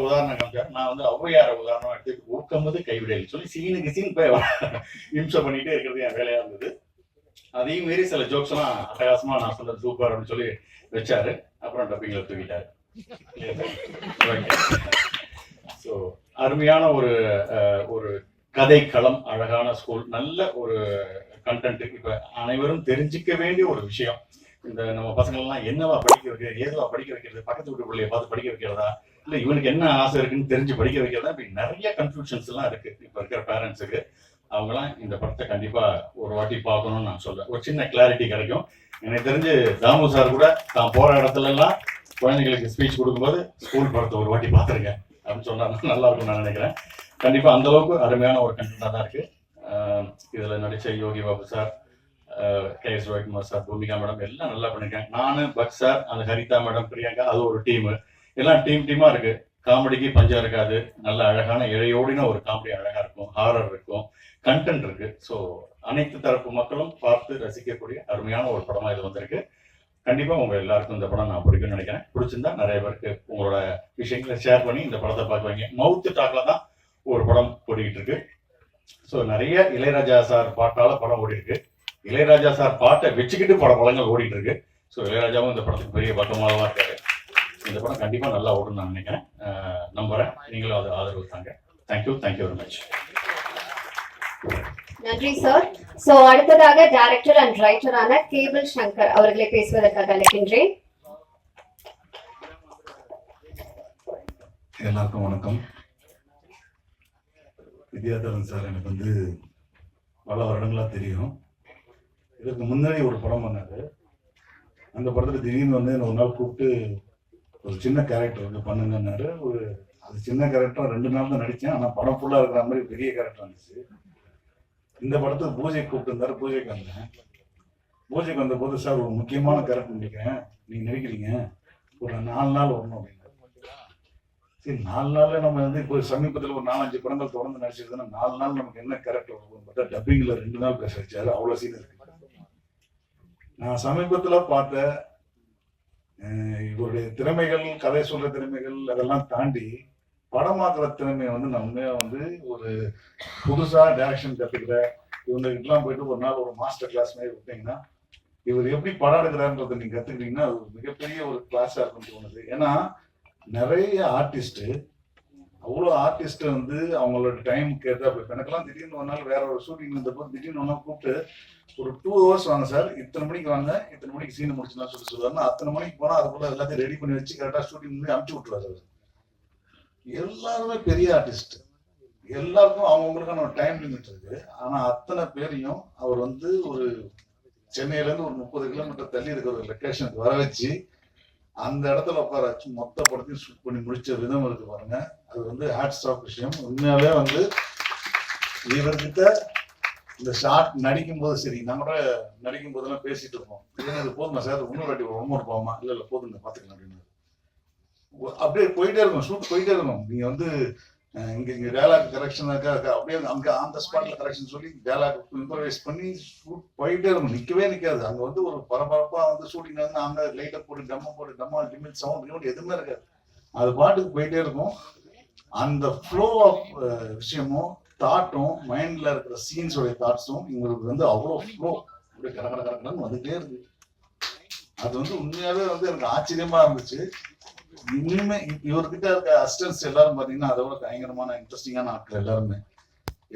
உதாரணம் காமிச்சார் நான் வந்து ஔவையார உதாரணம் எடுத்து ஊக்கமுது கைவிடையில் சொல்லி சீனுக்கு சீன் போய் இம்சை பண்ணிட்டே இருக்கிறது என் வேலையா இருந்தது. அதையும் மீறி சில ஜோக்ஸ் எல்லாம் அட்டகாசமா நான் சொன்னது சூப்பர் அப்படின்னு சொல்லி வச்சாரு. அப்புறம் டப்பிங்ல தூக்கிட்டாரு. ஸோ அருமையான ஒரு அஹ், ஒரு களம் அழகான ஸ்கூல் நல்ல ஒரு கண்டென்ட் இப்ப அனைவரும் தெரிஞ்சுக்க வேண்டிய ஒரு விஷயம். இந்த நம்ம பசங்க எல்லாம் என்னவா படிக்க வைக்கிறது ஏதுவா படிக்க வைக்கிறது பக்கத்து வீட்டு பிள்ளைய பார்த்து படிக்க வைக்கிறதா இல்லை இவனுக்கு என்ன ஆசை இருக்குன்னு தெரிஞ்சு படிக்க வைக்கிறதா? இப்படி நிறைய கன்ஃபியூஷன்ஸ் எல்லாம் இருக்கு. இப்ப இருக்கிற பேரண்ட்ஸுக்கு அவங்கலாம் இந்த படத்தை கண்டிப்பா ஒரு வாட்டி பார்க்கணும்னு நான் சொல்றேன். ஒரு சின்ன கிளாரிட்டி கிடைக்கும். எனக்கு தெரிஞ்சு தாமு சார் கூட தான் போற இடத்துல எல்லாம் குழந்தைங்களுக்கு ஸ்பீச் கொடுக்கும்போது ஸ்கூல் படத்தை ஒரு வாட்டி பார்த்துருங்க அப்படின்னு சொன்னா நல்லா இருக்கும் நான் நினைக்கிறேன். கண்டிப்பா அந்த அளவுக்கு அருமையான ஒரு கண்டென்ட்டாக தான் இருக்கு. இதில் இதுல நடிச்ச Yogi Babu sir K S Ravikumar sir Bhumika madam எல்லாம் நல்லா பண்ணிருக்காங்க. நானு பக் சார் அந்த ஹரிதா மேடம் பிரியங்கா அது ஒரு டீமு எல்லாம் டீம் டீமா இருக்கு. காமெடிக்கு பஞ்சம் இருக்காது. நல்ல அழகான இழையோடின ஒரு காமெடி அழகா இருக்கும். ஹாரர் இருக்கும். கண்டென்ட் இருக்கு. ஸோ அனைத்து தரப்பு மக்களும் பார்த்து ரசிக்கக்கூடிய அருமையான ஒரு படமா இது வந்திருக்கு. கண்டிப்பா உங்க எல்லாருக்கும் இந்த படம் நான் பிடிக்கும்னு நினைக்கிறேன். பிடிச்சிருந்தா நிறைய பேருக்கு உங்களோட விஷயங்களை ஷேர் பண்ணி இந்த படத்தை பார்க்குவீங்க. மவுத்து டாக்ல தான் ஒரு படம் ஓடிக்கிட்டு இருக்கு. ஸோ நிறைய இளையராஜா சார் பாட்டால படம் ஓடி இருக்கு இளையராஜா சார் பாட்டை வச்சுக்கிட்டு பட படங்கள் ஓடிட்டு இருக்கு. ஸோ இளையராஜாவும் இந்த படத்துக்கு பெரிய பக்கமாக தான் இருக்காரு. இந்த படம் கண்டிப்பா நல்லா ஓடும்னு நான் நினைக்கிறேன். நம்புறேன். நீங்களும் அது ஆதரவு தாங்க. Thank you thank you very much நன்றி சார் சோ அடுத்ததாக டைரக்டர் அண்ட் ரைட்டரான கேபிள் சங்கர் அவர்களை பேசுவதற்காக அழைக்கின்றேன். எல்லாருக்கும் வணக்கம். வித்யாதரன் சார் எனக்கு வந்து பல வருடங்களா தெரியும். இதுக்கு முன்னாடி ஒரு படம் பண்ணாரு. அந்த படத்துல திடீர்னு வந்து என்னை ஒரு நாள் கூப்பிட்டு ஒரு சின்ன கேரக்டர் வந்து பண்ணுங்கன்னாரு. ஒரு அது சின்ன கேரக்டர் ரெண்டு நாள் தான் நடித்தேன் ஆனால் படம் ஃபுல்லாக இருக்கிற மாதிரி பெரிய கேரக்டர் வந்துச்சு. இந்த படத்துக்கு பூஜை கூப்பிட்டுருந்தாரு பூஜைக்கு வந்தேன். பூஜைக்கு வந்த போது சார் ஒரு முக்கியமான கேரக்டர் நடிக்கிறேன் நீங்கள் நடிக்கிறீங்க. ஒரு நாலு நாள் வரணும். அப்படின்னு சரி நாலு நாள்ல நம்ம வந்து இப்போ சமீபத்தில் ஒரு நாலஞ்சு படங்கள் தொடர்ந்து நடிச்சிருந்தோம்னா நாலு நாள் நமக்கு என்ன கேரக்டர் வரும் பார்த்தா டப்பிங்கில் ரெண்டு நாள் பேச வச்சாரு. அவ்வளோ சீன் இருக்கு. நான் சமீபத்தில் பார்த்த இவருடைய திறமைகள் கதை சொல்ற திறமைகள் அதெல்லாம் தாண்டி படமாக்குற திறமையை வந்து நான் வந்து ஒரு புதுசா டேரக்ஷன் கத்துக்கிற இவங்ககிட்டலாம் போயிட்டு ஒரு நாள் ஒரு மாஸ்டர் கிளாஸ் மாதிரி விட்டீங்கன்னா இவர் எப்படி படம் எடுக்கிறாருன்றதை நீங்க கத்துக்கிட்டீங்கன்னா அது ஒரு மிகப்பெரிய ஒரு கிளாஸா இருக்கும்னு தோணுது. ஏன்னா நிறைய ஆர்டிஸ்ட் அவ்வளோ ஆர்டிஸ்ட் வந்து அவங்களோட டைம் கேட்டா போய் எனக்கெல்லாம் திடீர்னு ஒரு நாள் வேற ஒரு ஷூட்டிங் இருந்தப்போ திடீர்னு ஒன்றா கூப்பிட்டு ஒரு டூ ஹவர்ஸ் வாங்க சார் இத்தனை மணிக்கு வாங்க. இத்தனை மணிக்கு சீன் முடிச்சுலாம் சொல்லி சொல்லுவாருன்னா அத்தனை மணிக்கு போனால் அதுக்குள்ள எல்லாத்தையும் ரெடி பண்ணி வச்சு கரெக்டாக ஷூட்டிங் பண்ணி அனுப்பிச்சு விட்டுருவாரு எல்லாருமே பெரிய ஆர்டிஸ்ட் எல்லாருக்கும் அவங்கவுங்களுக்கான ஒரு டைம் லிமிட் இருக்கு. ஆனா அத்தனை பேரையும் அவர் வந்து ஒரு சென்னையில இருந்து ஒரு முப்பது கிலோமீட்டர் தள்ளி இருக்கிற ஒரு லொக்கேஷனுக்கு வர வச்சு அந்த இடத்துல உட்கார வச்சு மொத்த படத்தையும் ஷூட் பண்ணி முடிச்ச விதம் இருக்கு பாருங்க. அது வந்து ஹேட்ஸ் ஆஃப் விஷயம். உண்மையாவே வந்து இவர்கிட்ட இந்த ஷார்ட் நடிக்கும் போது சரி நான் கூட நடிக்கும் போதெல்லாம் பேசிட்டு இருப்போம். "ஏங்க, இது போதுமா சார் இன்னொரு வாட்டி ஒரு ஒன்று போமா இல்லை இல்ல போதுங்க அப்படின்னு அப்படியே போயிட்டே இருக்கும் ஷூட் போயிட்டே இருக்கும் நீங்க வந்து இங்க இங்க டேலாக் கரெக்ஷன் அப்படியே அங்க அந்த ஸ்பாட்ல கரெக்ஷன் சொல்லி டேலாக் இம்ப்ரவைஸ் பண்ணி ஷூட் போயிட்டே இருக்கும். நிக்கவே நிக்காது. அங்க வந்து ஒரு பரபரப்பா வந்து ஷூட்டிங் வந்து அங்க லைட்டை போட்டு டம்ம போட்டு டம்மா லிமிட் சவுண்ட் லிமிட் எதுவுமே இருக்காது. அது பாட்டுக்கு போயிட்டே இருக்கும். அந்த ஃப்ளோ ஆஃப் விஷயமும் தாட்டும் மைண்ட்ல இருக்கிற சீன்ஸோட தாட்ஸும் இவங்களுக்கு வந்து அவ்வளோ ஃப்ளோ அப்படியே கட கட வந்துட்டே இருக்கு. அது வந்து உண்மையாவே வந்து எனக்கு ஆச்சரியமா இருந்துச்சு. இனிமே இவர்கிட்ட இருக்க அசிஸ்டன்ஸ் எல்லாரும் பாத்தீங்கன்னா அதை விட பயங்கரமான இன்ட்ரெஸ்டிங்கான ஆட்கள் எல்லாருமே.